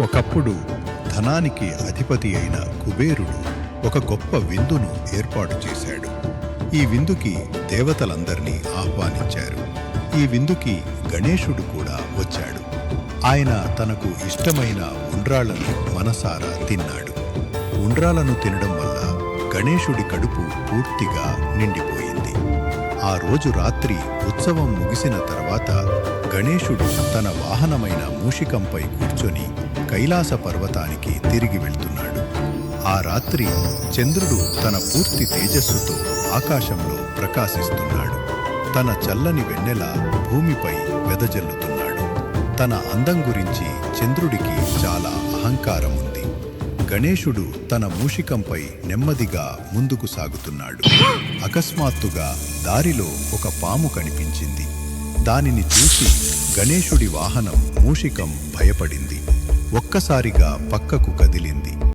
ఒకప్పుడు ధనానికి అధిపతి అయిన కుబేరుడు ఒక గొప్ప విందును ఏర్పాటు చేశాడు. ఈ విందుకి దేవతలందరినీ ఆహ్వానించారు. ఈ విందుకి గణేశుడు కూడా వచ్చాడు. ఆయన తనకు ఇష్టమైన ఉండ్రాళ్ళను మనసారా తిన్నాడు. ఉండ్రాలను తినడం వల్ల గణేశుడి కడుపు పూర్తిగా నిండిపోయింది. ఆ రోజు రాత్రి ఉత్సవం ముగిసిన తర్వాత గణేశుడు తన వాహనమైన మూషికంపై కూర్చొని కైలాస పర్వతానికి తిరిగి వెళ్తున్నాడు. ఆ రాత్రి చంద్రుడు తన పూర్తి తేజస్సుతో ఆకాశంలో ప్రకాశిస్తున్నాడు. తన చల్లని వెన్నెల భూమిపై వెదజల్లుతున్నాడు. తన అందం గురించి చంద్రుడికి చాలా అహంకారం ఉంది గణేశుడు తన మూషికంపై నెమ్మదిగా ముందుకు సాగుతున్నాడు. అకస్మాత్తుగా దారిలో ఒక పాము కనిపించింది. దానిని చూసి గణేశుడి వాహనం మూషికం భయపడింది. ఒక్కసారిగా పక్కకు కదిలింది.